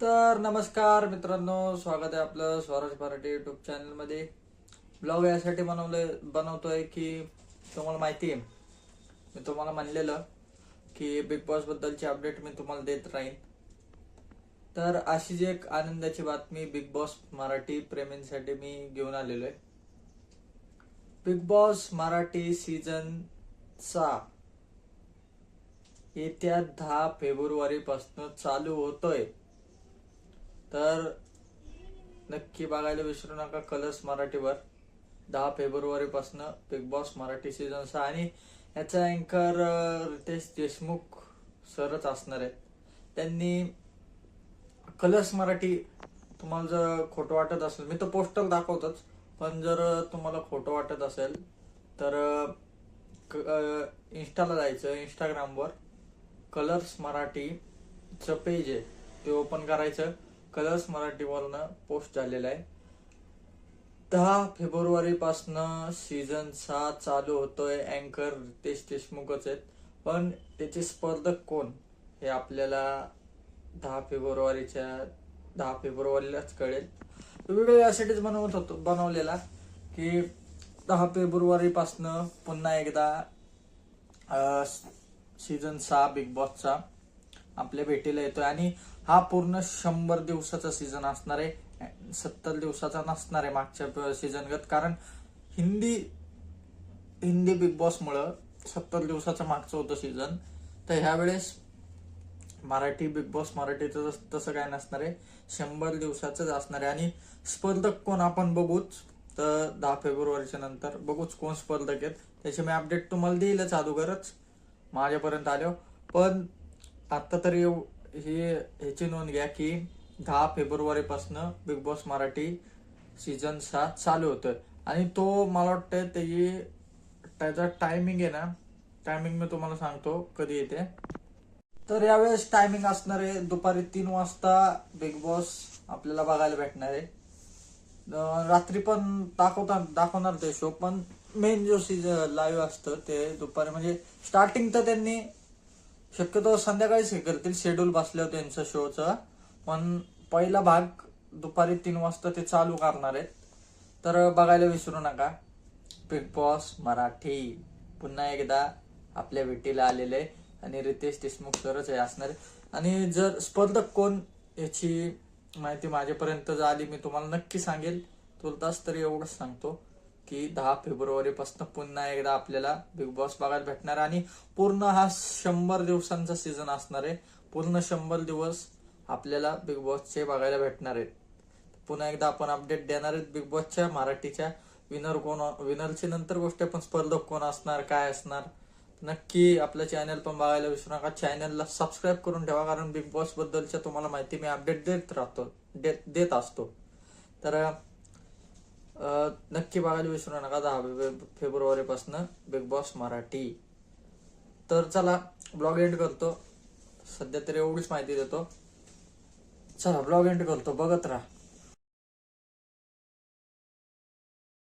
तर नमस्कार मित्रांनो स्वागत आहे आपलं स्वराज मराठी युट्यूब चॅनलमध्ये ब्लॉग यासाठी बनवलं बनवतोय की तुम्हाला माहिती आहे मी तुम्हाला म्हणलेलं की बिग बॉस बद्दलची अपडेट मी तुम्हाला देत राहीन. तर अशीच एक आनंदाची बातमी बिग बॉस मराठी प्रेमींसाठी मी घेऊन आलेलो आहे बिग बॉस मराठी सीझन सहा. येत्या दहा फेब्रुवारीपासून चालू होतोय. तर नक्की बघायला विसरू नका कलर्स मराठीवर. दहा फेब्रुवारीपासनं बिग बॉस मराठी सीझन सहा. आणि याचा अँकर रितेश देशमुख सरच असणार आहेत. त्यांनी कलर्स मराठी तुम्हाला जर खोटं वाटत असेल मी तर पोस्टर दाखवतोच. पण जर तुम्हाला खोटं वाटत असेल तर इंस्टाला जायचं इंस्टाग्रामवर कलर्स मराठीचं पेज आहे. ते ओपन करायचं. कलर्स मराठीवरनं पोस्ट झालेला आहे. दहा फेब्रुवारी पासनं सीझन सहा चालू होतोय. अँकर रितेश देशमुखच आहेत. पण त्याचे स्पर्धक कोण? हे आपल्याला दहा फेब्रुवारीच्या दहा फेब्रुवारीलाच कळेल. वेगवेगळ्या यासाठीच बनवत होतो बनवलेला की दहा फेब्रुवारीपासनं पुन्हा एकदा सीझन सहा बिग बॉसचा आपल्या भेटीला येतोय. आणि हा पूर्ण शंभर दिवसाचा सीझन असणार आहे. सत्तर दिवसाचा नसणार आहे मागच्या सीझनगत कारण हिंदी हिंदी बिग बॉसमुळं सत्तर दिवसाचं मागचं होतं सीझन तर ह्यावेळेस मराठी बिग बॉस मराठीचं तसं काय नसणार आहे. शंभर दिवसाचंच असणार आहे. आणि स्पर्धक कोण आपण बघूच. तर दहा फेब्रुवारीच्या नंतर बघूच कोण स्पर्धक आहेत. त्याची मी अपडेट तुम्हाला देईलच अगोदरच. माझ्यापर्यंत आलो पण आता तरी ही हे ह्याची नोंद घ्या की दहा फेब्रुवारी पासन बिग बॉस मराठी सीझन सात चालू होतोय. आणि तो मला वाटतं त्याची त्याचा टायमिंग आहे ना टायमिंग मी तुम्हाला सांगतो कधी येते. तर यावेळेस टायमिंग असणार आहे दुपारी तीन वाजता बिग बॉस आपल्याला बघायला भेटणार आहे. रात्री पण दाखवता दाखवणार ते शो पण मेन जो सीझन लाईव्ह असतं ते दुपारी म्हणजे स्टार्टिंग तर त्यांनी शक्यतो संध्याकाळीच हे करतील शेड्यूल बसल्यावर त्यांचं शोचं पण पहिला भाग दुपारी तीन वाजता ते चालू करणार आहेत. तर बघायला विसरू नका. Bigg Boss Marathi. पुन्हा एकदा आपल्या भेटीला आलेले आणि रितेश देशमुख सरच हे असणार आणि जर स्पर्धक कोण याची माहिती माझ्यापर्यंत जर आली मी तुम्हाला नक्की सांगेल. तुलतास तरी एवढंच सांगतो. की दहा फेब्रुवारीपासून पुन्हा एकदा आपल्याला बिग बॉस बघायला भेटणार आणि पूर्ण हा शंभर दिवसांचा सीझन असणार आहे. पूर्ण शंभर दिवस आपल्याला बिग बॉसचे बघायला भेटणार आहेत. पुन्हा एकदा आपण अपडेट देणार आहेत बिग बॉसच्या मराठीच्या. विनर कोण विनरची नंतर गोष्ट आपण पण स्पर्धक कोण असणार काय असणार? नक्की आपलं चॅनल पण बघायला विसरू नका. चॅनलला सबस्क्राईब करून ठेवा कारण बिग बॉस बद्दलच्या तुम्हाला माहिती मी अपडेट देत राहतो देत देत असतो. तर नक्की बघायला विसरू नका. दहा फेब्रुवारीपासनं बिग बॉस मराठी. तर चला ब्लॉग एंड करतो. सध्या तरी एवढीच माहिती देतो. चला ब्लॉग एंड करतो. बघत राहा.